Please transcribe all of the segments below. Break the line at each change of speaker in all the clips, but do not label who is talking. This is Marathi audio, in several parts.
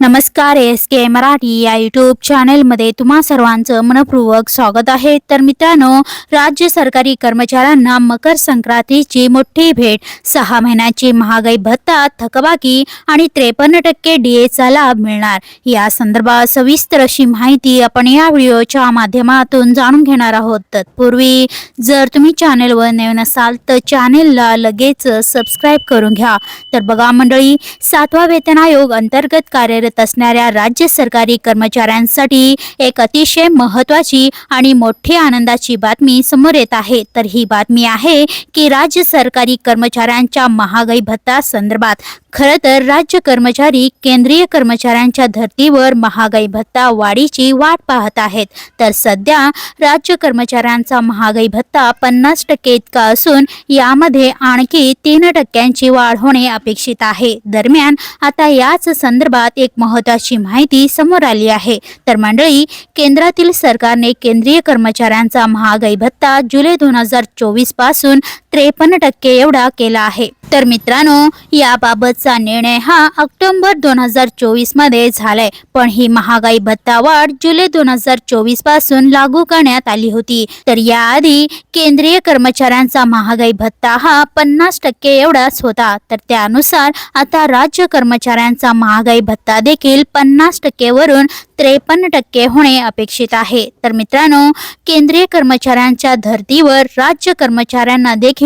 नमस्कार एस के मराठी या यूट्यूब चॅनेलमध्ये तुम्हा सर्वांचं मनपूर्वक स्वागत आहे. तर मित्रांनो राज्य सरकारी कर्मचाऱ्यांना मकर संक्रांतीची मोठी भेट सहा महिन्याची महागाई भत्ता थकबाकी आणि त्रेपन्न टक्के डीएचा लाभ मिळणार. या संदर्भात सविस्तर अशी माहिती आपण या व्हिडिओच्या माध्यमातून जाणून घेणार आहोत. तत्पूर्वी जर तुम्ही चॅनेलवर नवीन असाल तर चॅनेलला लगेच सबस्क्राईब करून घ्या. तर बघा मंडळी सातवा वेतन आयोग अंतर्गत कार्यरत असणाऱ्या राज्य सरकारी कर्मचाऱ्यांसाठी एक अतिशय महत्वाची आणि मोठी आनंदाची बातमी समोर येत आहे. तर ही बातमी आहे की राज्य सरकारी कर्मचाऱ्यांच्या महागाई भत्ता संदर्भात खरं तर राज्य कर्मचारी केंद्रीय कर्मचाऱ्यांच्या धर्तीवर महागाई भत्ता वाढीची वाट पाहत आहेत. तर सध्या राज्य कर्मचाऱ्यांचा महागाई भत्ता पन्नास टक्के इतका असून यामध्ये आणखी तीन टक्क्यांची वाढ होणे अपेक्षित आहे. दरम्यान आता याच संदर्भात एक महत्वाची माहिती समोर आली आहे. तर मंडळी केंद्रातील सरकारने केंद्रीय कर्मचाऱ्यांचा महागाई भत्ता जुलै दोन हजार चोवीसपासून त्रेपन्न टक्के एवढा केला आहे. तर मित्रांनो याबाबतचा निर्णय हा ऑक्टोबर दोन हजार चोवीसमध्ये झालाय. पण ही महागाई भत्ता वाढ जुलै दोन हजार चोवीसपासून लागू करण्यात आली होती. तर याआधी केंद्रीय कर्मचाऱ्यांचा महागाई भत्ता हा पन्नास टक्के एवढाच होता. तर त्यानुसार आता राज्य कर्मचाऱ्यांचा महागाई भत्ता देखील पन्नास टक्केवरून त्रेपन्न टक्के होणे अपेक्षित आहे. तर मित्रांनो केंद्रीय कर्मचाऱ्यांच्या धर्तीवर राज्य कर्मचाऱ्यांना देखील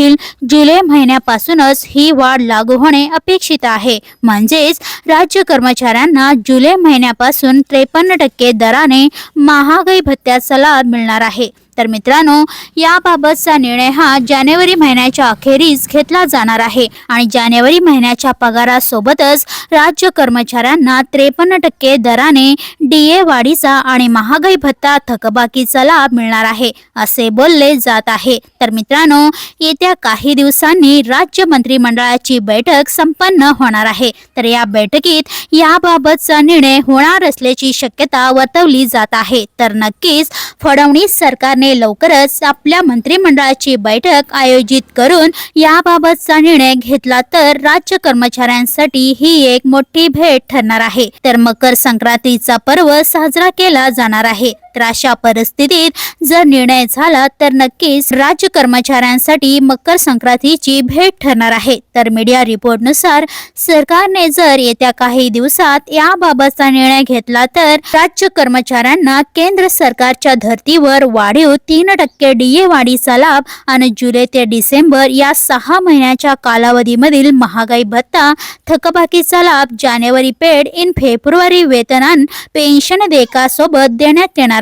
जुलै महिन्यापासूनच ही वाढ लागू होणे अपेक्षित आहे. म्हणजेच राज्य कर्मचाऱ्यांना जुलै महिन्यापासून त्रेपन्न टक्के दराने महागाई भत्त्याचा लाभ मिळणार आहे. तर मित्रांनो याबाबतचा निर्णय हा जानेवारी महिन्याच्या अखेरीस घेतला जाणार आहे. आणि जानेवारी महिन्याच्या पगारासोबतच राज्य कर्मचाऱ्यांना त्रेपन्न टक्के दराने डीए वाढीचा आणि महागाई भत्ता थकबाकीचा लाभ मिळणार आहे असे बोलले जात आहे. तर मित्रांनो येत्या काही दिवसांनी राज्य मंत्रिमंडळाची बैठक संपन्न होणार आहे. तर या बैठकीत याबाबतचा निर्णय होणार असल्याची शक्यता वर्तवली जात आहे. तर नक्कीच फडणवीस सरकारने लवकरच आपल्या मंत्रिमंडळाची बैठक आयोजित करून याबाबतचा निर्णय घेतला तर राज्य कर्मचाऱ्यांसाठी ही एक मोठी भेट ठरणार आहे. तर मकर संक्रांतीचा पर्व साजरा केला जाणार आहे. तर अशा परिस्थितीत जर निर्णय झाला तर नक्कीच राज्य कर्मचाऱ्यांसाठी मकर संक्रांतीची भेट ठरणार आहे. तर मीडिया रिपोर्टनुसार सरकारने जर येत्या काही दिवसात याबाबतचा निर्णय घेतला तर राज्य कर्मचाऱ्यांना केंद्र सरकारच्या धर्तीवर वाढीव तीन टक्के डीए वाढीचा लाभ आणि जुलै ते डिसेंबर या सहा महिन्याच्या कालावधीमधील महागाई भत्ता थकबाकीचा लाभ जानेवारी पेड इन फेब्रुवारी वेतनान पेन्शन देकासोबत देण्यात येणार